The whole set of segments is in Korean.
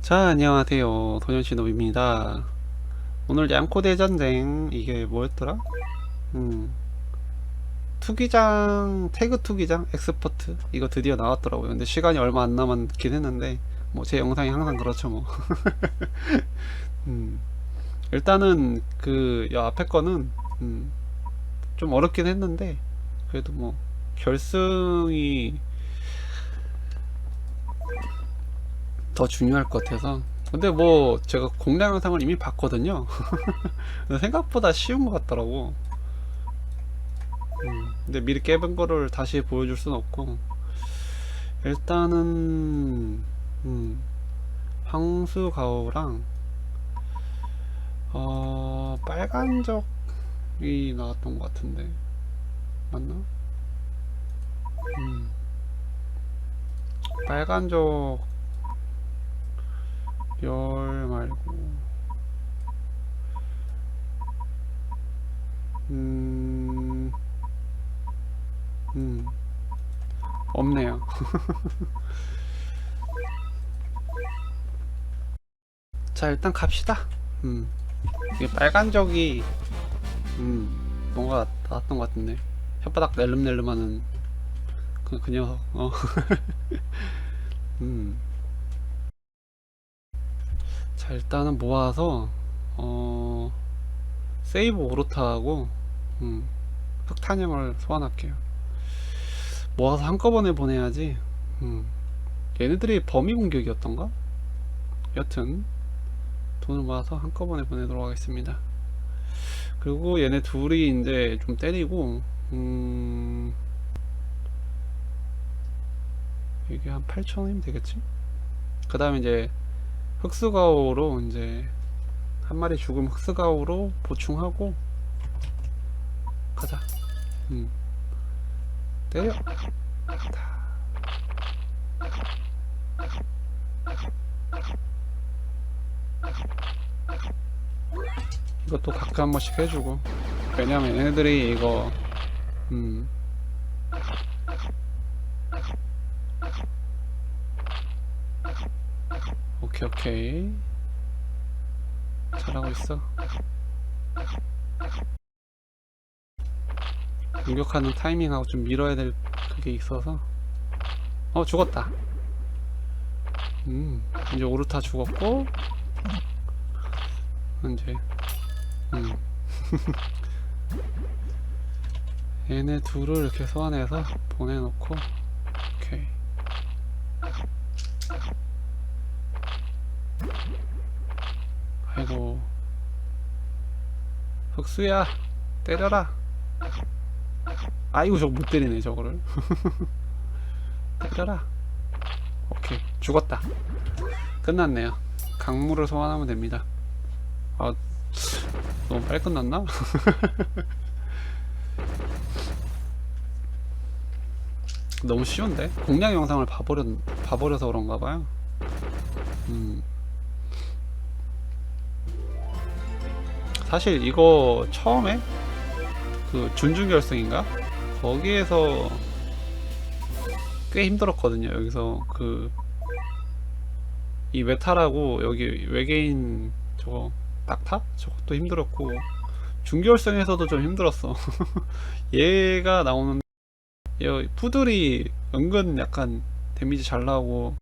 자 안녕하세요. 소년신업입니다. 오늘 양코 대전쟁 이게 뭐였더라? 음. 투기장 태그 투기장 엑스퍼트 이거 드디어 나왔더라고요. 근데 시간이 얼마 안 남았긴 했는데 뭐 제 영상이 항상 그렇죠 뭐. 음, 일단은 그여 앞에 거는 음, 좀 어렵긴 했는데 그래도 뭐 결승이 더 중요할 것 같아서. 근데 뭐 제가 공략 영상을 이미 봤거든요. 생각보다 쉬운 것 같더라고. 음, 근데 미리 깨본 거를 다시 보여줄 순 없고. 일단은 음, 황수 가오랑 어 빨간적이 나왔던 것 같은데 맞나? 음, 빨간적 열 말고 음, 음 없네요. 자 일단 갑시다. 음 이게 빨간 적이 음 뭔가 나왔던 것 같은데 혓바닥 낼름낼름하는 그, 그 녀석. 어. 음. 자 일단은 모아서 어 세이브 오르타하고 음, 흑탄형을 소환할게요 모아서 한꺼번에 보내야지 음, 얘네들이 범위 공격이었던가? 여튼 돈을 모아서 한꺼번에 보내도록 하겠습니다 그리고 얘네 둘이 이제 좀 때리고 음, 이게 한 8,000원이면 되겠지? 그 다음에 이제 흑수가오로 이제 한 마리 죽음 흑수가오로 보충하고 가자. 음. 때려. 다. 이것도 각각 한 번씩 해주고. 왜냐면 얘네들이 이거 음. 오케이 오케이. 잘하고 있어. 공격하는 타이밍하고 좀 밀어야 될 그게 있어서. 어 죽었다. 음 이제 오르타 죽었고 이제 음. 얘네 둘을 이렇게 소환해서 보내놓고 오케이. 아이고. 흑수야 때려라. 아이고 저거 못 때리네 저거를. 때려라. 오케이 죽었다. 끝났네요. 강물을 소환하면 됩니다. 아 너무 빨리 끝났나? 너무 쉬운데? 공략 영상을 봐버려, 봐버려서 그런가 봐요 음. 사실 이거 처음에 그 준중결승인가 거기에서 꽤 힘들었거든요 여기서 그 이 메타라고 여기 외계인 저거 낙타 저것도 힘들었고 준결승에서도 좀 힘들었어 얘가 나오는 얘 푸들이 은근 약간 데미지 잘 나오고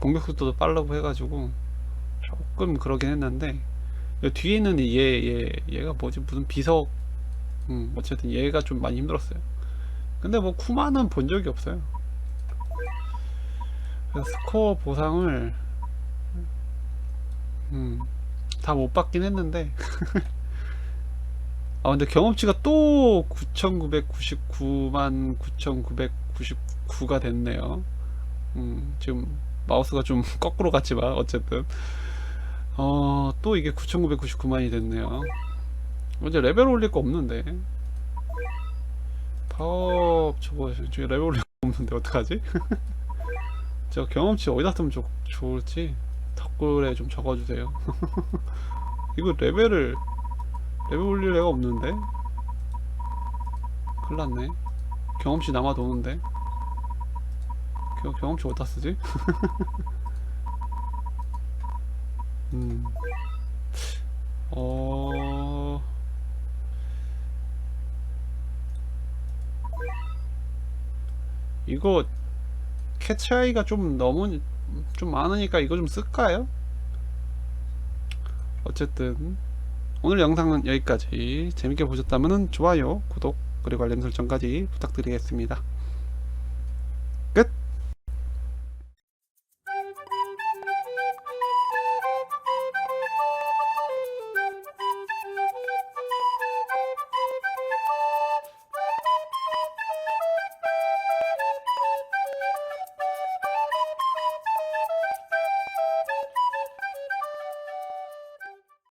공격 속도도 빠르고 해가지고 조금 그러긴 했는데 여 뒤에 있는 얘, 얘, 얘가 뭐지? 무슨 비석, 음, 어쨌든 얘가 좀 많이 힘들었어요. 근데 뭐 쿠마는 본 적이 없어요. 스코어 보상을, 음, 다 못 받긴 했는데. 아, 근데 경험치가 또 9,999만 9,999가 됐네요. 음, 지금 마우스가 좀 거꾸로 갔지만, 어쨌든. 어, 또 이게 9,999만이 됐네요. 이제 레벨 올릴 거 없는데. 파업, 저거, 지금 레벨 올릴 거 없는데, 어떡하지? 저 경험치 어디다 쓰면 좋, 좋을지 댓글에 좀 적어주세요. 이거 레벨을 레벨 올릴 애가 없는데? 큰일 났네. 경험치 남아 도는데? 겨, 경험치 어디다 쓰지? 음. 어... 이거 캐치아이가 좀 너무 좀 많으니까 이거 좀 쓸까요? 어쨌든 오늘 영상은 여기까지 재밌게 보셨다면 좋아요, 구독, 그리고 알림 설정까지 부탁드리겠습니다.